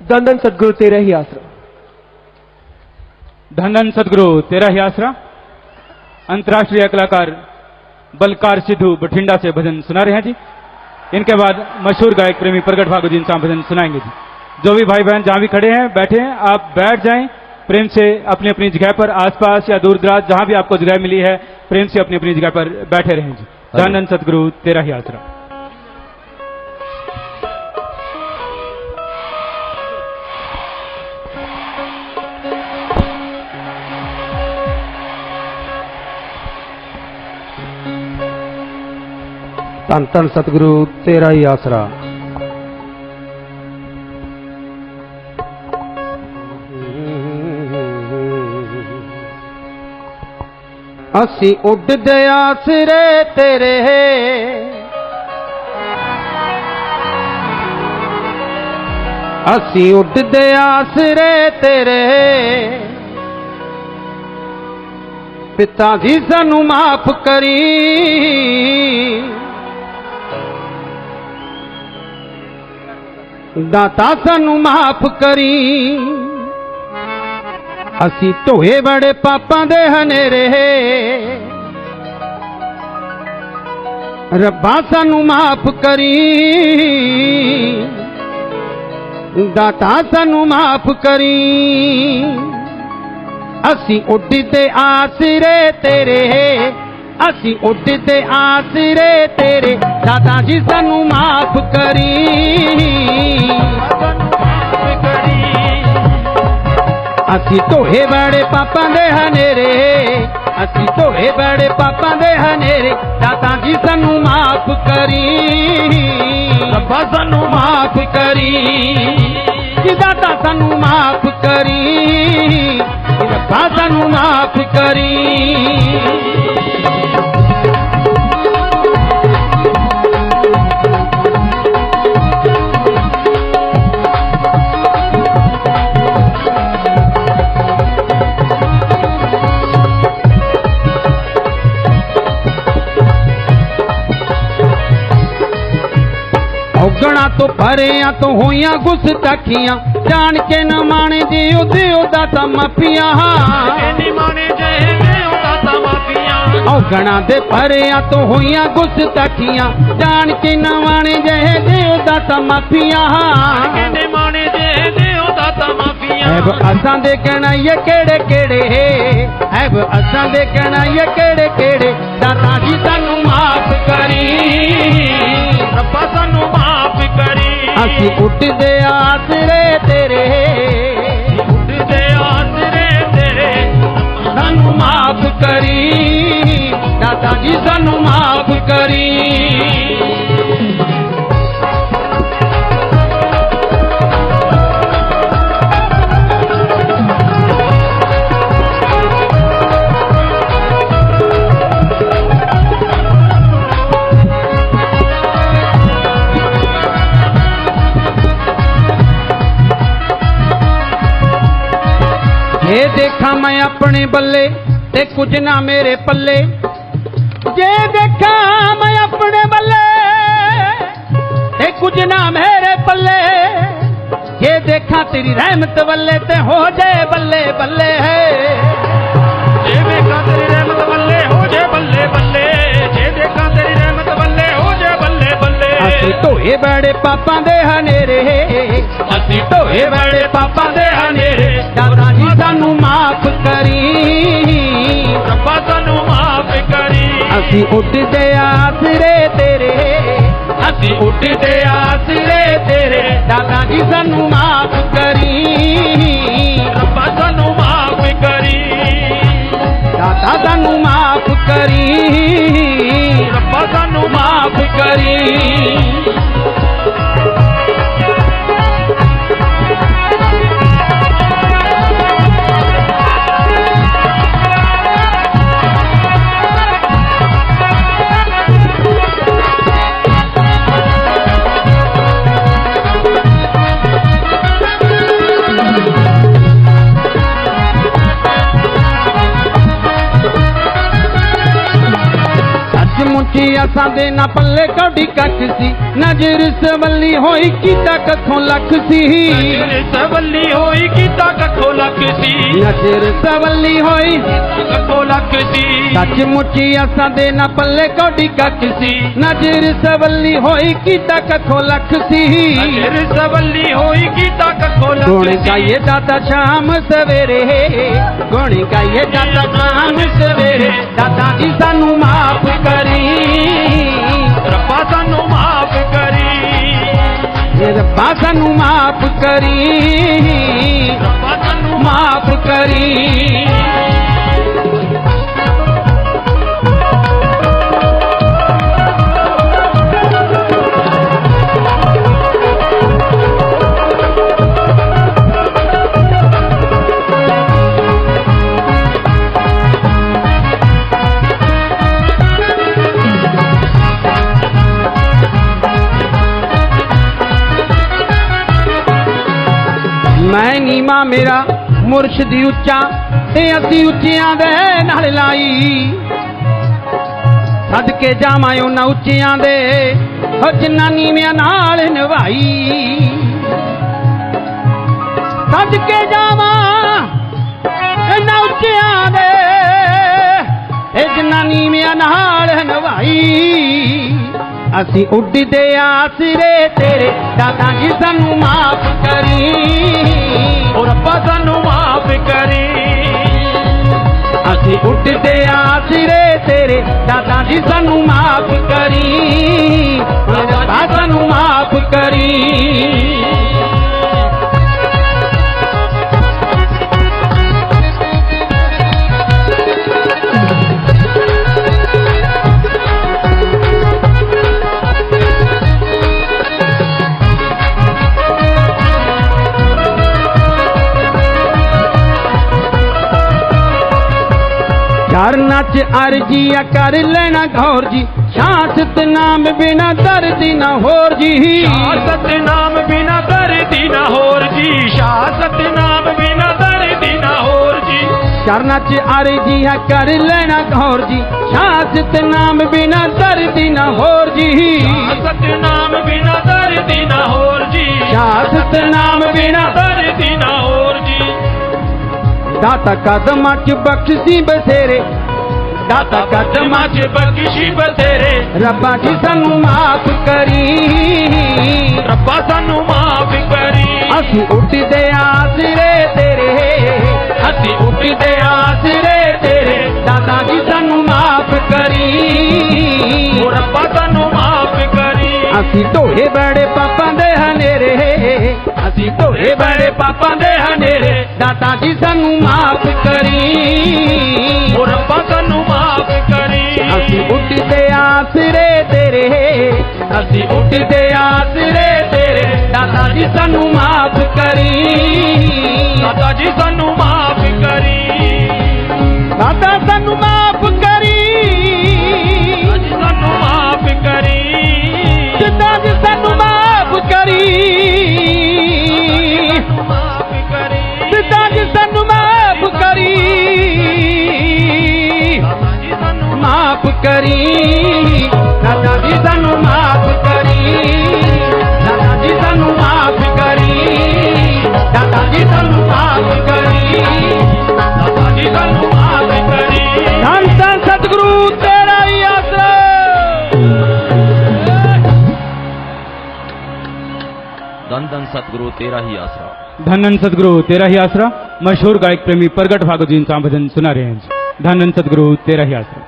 धन सदगुरु तेरा ही आश्रम। धन सदगुरु तेरा ही आश्रम। अंतर्राष्ट्रीय कलाकार बलकार सिद्धू बठिंडा से भजन सुना रहे हैं जी। इनके बाद मशहूर गायक प्रेमी प्रगट भागु जी इनका भजन सुनाएँगे जी। जो भी भाई बहन जहाँ भी खड़े हैं बैठे हैं आप बैठ जाएँ प्रेम से अपनी अपनी जगह पर आसपास या दूर दराज जहाँ भी आपको जगह मिली है प्रेम से अपनी अपनी जगह पर बैठे रहें जी। धन सदगुरु तेरा ही आश्रम। ਧੰਨ ਧੰਨ ਸਤਿਗੁਰੂ, ਤੇਰਾ ਹੀ ਆਸਰਾ। ਅਸੀਂ ਉੱਡਦੇ ਆਸਰੇ ਤੇਰੇ। ਅਸੀਂ ਉੱਡਦੇ ਆਸਰੇ ਤੇਰੇ। ਪਿਤਾ ਜੀ ਸਾਨੂੰ ਮਾਫ ਕਰੀ। ਦਾਤਾ ਸਾਨੂੰ ਮਾਫ ਕਰੀ। ਅਸੀਂ ਧੋਏ ਬੜੇ ਪਾਪਾਂ ਦੇ ਹਨੇਰੇ। ਰੱਬਾ ਸਾਨੂੰ ਮਾਫ ਕਰੀ। ਦਾਤਾ ਸਾਨੂੰ ਮਾਫ ਕਰੀ। ਅਸੀਂ ਉੱਡਦੇ ਆਸਰੇ ਤੇਰੇ। ਅਸੀਂ ਉੱਡਦੇ ਆਸਰੇ ਤੇਰੇ। ਦਾਦਾ ਜੀ ਸਾਨੂੰ ਮਾਫ ਕਰੀ। ਅਸੀਂ ਧੋਏ ਬੜੇ ਪਾਪਾਂ ਦੇ ਹਨੇਰੇ ਅਸੀਂ ਧੋਏ ਬੜੇ ਪਾਪਾਂ ਦੇ ਹਨੇਰੇ ਦਾਦਾ ਜੀ ਸਾਨੂੰ ਮਾਫ ਕਰੀ ਰੱਬਾ ਸਾਨੂੰ ਮਾਫ ਕਰੀ ਜੀ ਦਾਤਾ ਸਾਨੂੰ ਮਾਫ ਕਰੀ ਰੱਬਾ ਸਾਨੂੰ ਮਾਫ ਕਰੀ ਤੋਂ ਭਰਿਆਂ ਤੋਂ ਹੋਈਆਂ ਗੁਸਤਾਖੀਆਂ ਜਾਣ ਕੇ ਨਾ ਮਾਣੇ ਜੀ ਉਹਦੇ ਉਹਦਾ ਤਾਂ ਮਾਫੀਆਂ। ਔਗਣਾ ਦੇ ਭਰਿਆਂ ਤੋਂ ਹੋਈਆਂ ਗੁਸਤਾਖੀਆਂ ਜਾਣ ਕੇ ਨਾ ਮਾਣੇ ਜਿਹੇ ਦੇ ਉਹਦਾ ਤਾਂ ਮਾਫੀਆਂ। ਐਬ ਅਸਾਂ ਦੇ ਕਹਿਣਾ ਇਹ ਕਿਹੜੇ ਕਿਹੜੇ? ਐਬ ਅਸਾਂ ਦੇ ਕਹਿਣਾ ਇਹ ਕਿਹੜੇ ਕਿਹੜੇ? ਦਾਤਾ ਜੀ ਸਾਨੂੰ ਮਾਫ ਅਸੀਂ ਉੱਡਦੇ ਆਸਰੇ ਤੇਰੇ ਉੱਡਦੇ ਆਸਰੇ ਤੇਰੇ ਸਾਨੂੰ ਮਾਫ ਕਰੀ ਦਾਤਾ ਜੀ ਸਾਨੂੰ ਮਾਫ ਕਰੀ ਜੇ ਦੇਖਾਂ ਮੈਂ ਆਪਣੇ ਬੱਲੇ ਤੇ ਕੁਝ ਨਾ ਮੇਰੇ ਪੱਲੇ। ਜੇ ਦੇਖਾਂ ਮੈਂ ਆਪਣੇ ਬੱਲੇ ਤੇ ਕੁਝ ਨਾ ਮੇਰੇ ਪੱਲੇ, ਜੇ ਦੇਖਾਂ ਤੇਰੀ ਰਹਿਮਤ ਵੱਲੇ ਤੇ ਹੋ ਜਾਏ ਬੱਲੇ ਬੱਲੇ। ਹੈ ਜੇ ਵੇਖਾਂ ਤੇਰੀ ਰਹਿਮਤ ਬੱਲੇ ਹੋ ਜੇ ਬੱਲੇ ਬੱਲੇ। ਜੇ ਦੇਖਾਂ ਤੇਰੀ ਰਹਿਮਤ ਬੱਲੇ ਹੋ ਜੇ ਬੱਲੇ ਬੱਲੇ। ਅਸੀਂ ਢੋਏ ਬੜੇ ਪਾਪਾਂ ਦੇ ਹਨੇਰੇ, ਅਸੀਂ ਢੋਏ ਬੜੇ ਪਾਪਾਂ ਦੇ ਅਸੀਂ ਉੱਡਦੇ ਆਸਰੇ ਤੇਰੇ ਅਸੀਂ ਉੱਡਦੇ ਆਸਰੇ ਤੇਰੇ ਦਾਦਾ ਜੀ ਸਾਨੂੰ ਮਾਫ ਕਰੀ। ਮੁੱਚੀ ਅਸਾਂ ਦੇ ਨਾ ਪੱਲੇ ਕੌਡੀ ਕੱਖ ਸੀ। ਨਜ਼ਰ ਸਵੱਲੀ ਹੋਈ ਕੀਤਾ ਕੱਖੋਂ ਲੱਖ ਸੀ। ਤੇਰੇ ਸਵੱਲੀ ਹੋਈ ਕੀਤਾ ਕੱਖੋ ਲੱਖ ਸੀ। ਨਜ਼ਰ ਸਵੱਲੀ ਹੋਈ ਕੱਖੋ ਲੱਖ ਸੀ। ਸੱਚ ਮੁੱਚੀ ਅਸਾਂ ਦੇ ਨਾ ਪੱਲੇ ਕੌਡੀ ਕੱਖ ਸੀ। ਨਜ਼ਰ ਸਵੱਲੀ ਹੋਈ ਕੀਤਾ ਕੱਖੋਂ ਲੱਖ ਸੀ। ਤੇਰੇ ਸਵੱਲੀ ਹੋਈ ਕੀਤਾ ਕੱਖੋ ਲੱਖ ਗੁਣ ਸੀ। ਗਾਈਏ ਦਾਤਾ ਸ਼ਾਮ ਸਵੇਰੇ। ਗੁਣ ਗਾਈਏ ਦਾਤਾ ਸ਼ਾਮ ਸਵੇਰੇ। ਦਾਤਾ ਜੀ ਸਾਨੂੰ ਮਾਫ ਕਰੀ। ਰੱਬਾ ਸਾਨੂੰ ਮਾਫ ਕਰੀ ਇਹ ਰੱਬਾ ਸਾਨੂੰ ਮਾਫ ਕਰੀ ਰੱਬਾ ਸਾਨੂੰ ਮਾਫ ਕਰੀ ਮੈਂ ਨੀਮਾ ਮੇਰਾ ਮੁਰਸ਼ਿਦ ਉੱਚਾ ਤੇ ਅਸੀਂ ਉੱਚਿਆਂ ਦੇ ਨਾਲ ਲਾਈ। ਸਦਕੇ ਜਾਵਾਂ ਉਹਨਾਂ ਉੱਚਿਆਂ ਦੇ, ਹੋ ਜਿਨ੍ਹਾਂ ਨੀਵਿਆਂ ਨਾਲ ਨਵਾਈ ਸਦਕੇ ਜਾਵਾਂ ਇਹਨਾਂ ਉੱਚਿਆਂ ਦੇ ਇਹ ਜਿਨ੍ਹਾਂ ਨੀਵਿਆਂ ਨਾਲ ਨਵਾਈ ਅਸੀਂ ਉੱਡਦੇ ਆਸਰੇ ਤੇਰੇ, ਦਾਦਾ ਜੀ ਸਾਨੂੰ ਮਾਫ ਕਰੀ। ਉਹ ਰੱਬਾ ਸਾਨੂੰ ਮਾਫ ਕਰੀ। ਅਸੀਂ ਉੱਡਦੇ ਆਸਰੇ ਤੇਰੇ, ਦਾਦਾ ਜੀ ਸਾਨੂੰ ਮਾਫ ਕਰੀ। ਦਾਦਾ ਸਾਨੂੰ ਮਾਫ ਕਰੀ। ਚਰਨਾਂ ਚ ਅਰਜੀਆ ਕਰ ਲੈਣਾ ਗੌਰ ਜੀ। ਸ਼ਾਸਤ ਨਾਮ ਬਿਨਾ ਦਰਦ ਨਾ ਹੋਰ ਜੀ। ਸ਼ਾਸਤ ਨਾਮ ਬਿਨਾ ਦਰਦੀ ਨਾ ਹੋਰ ਜੀ। ਸ਼ਾਸਤ ਨਾਮ ਬਿਨਾ ਦਰਦੀ ਨਾ ਹੋਰ ਜੀ। ਚਰਨਾਂ ਚ ਅਰਜੀਆ ਕਰ ਲੈਣਾ ਗੌਰ ਜੀ। ਸ਼ਾਸਤ ਨਾਮ ਬਿਨਾ ਦਰਦ ਨਾ ਹੋਰ ਜੀ। ਸ਼ਾਸਤ ਨਾਮ ਬਿਨਾ ਦਰਦੀ ਨਾ ਹੋਰ ਜੀ। ਸ਼ਾਸਤ ਨਾਮ ਬਿਨਾ ਦਰਦੀ ਨਾ ਹੋਰ ਜੀ। ਦਾਤਾ ਕਦਮਾਂ ਚ ਬਖਸ਼ੀ ਬਸੇਰੇ ਕਦਮਾਂ 'ਚ ਬਖਸ਼ੀ ਬਥੇਰੇ। ਰੱਬਾ ਜੀ ਸਾਨੂੰ ਮਾਫ ਕਰੀ। ਰੱਬਾ ਸਾਨੂੰ ਮਾਫ ਕਰੀ। ਅਸੀਂ ਉੱਡਦੇ ਆਸਰੇ ਤੇਰੇ। ਅਸੀਂ ਉੱਡਦੇ ਆਸਰੇ ਤੇਰੇ। ਦਾਦਾ ਜੀ ਸਾਨੂੰ ਮਾਫ ਕਰੀ। ਰੱਬਾ ਸਾਨੂੰ ਮਾਫ ਕਰੀ। ਅਸੀਂ ਢੋਏ ਬੜੇ ਪਾਪਾਂ ਦੇ ਹਨੇਰੇ। ਅਸੀਂ ਢੋਏ ਬੜੇ ਪਾਪਾਂ ਦੇ ਹਨੇਰੇ। ਦਾਤਾ ਜੀ ਸਾਨੂੰ ਮਾਫ ਕਰੀ। ਤੇਰੇ। ਅਸੀਂ ਉੱਡਦੇ ਆਸਰੇ ਤੇਰੇ। ਦਾਤਾ ਜੀ ਸਾਨੂੰ ਮਾਫ ਕਰੀ। ਦਾਦਾ ਜੀ ਸਾਨੂੰ ਮਾਫ ਕਰੀ। ਦਾਦਾ ਸਾਨੂੰ ਮਾਫ ਕਰੀ। ਅੱਜ ਸਾਨੂੰ ਮਾਫ ਕਰੀ। ਜਿੱਦਾਂ ਜੀ ਸਾਨੂੰ ਮਾਫ ਕਰੀ। ਜਿੱਦਾਂ ਜੀ ਸਾਨੂੰ ਮਾਫ ਕਰੀ। ਦਾਦਾ ਜੀ ਸਾਨੂੰ ਮਾਫ ਕਰੀ ਸਾਨੂੰ ਮਾਫ ਕਰੀ। धनन जणू तेरा ही आसरा मशहूर गायक प्रेमी प्रगट जणू माफ करी दादाजी जणू धन धन तेराही धनन सद्गुरू तेराही ही मशहूर गायकप्रेमी भजन धनन तेराही आसरा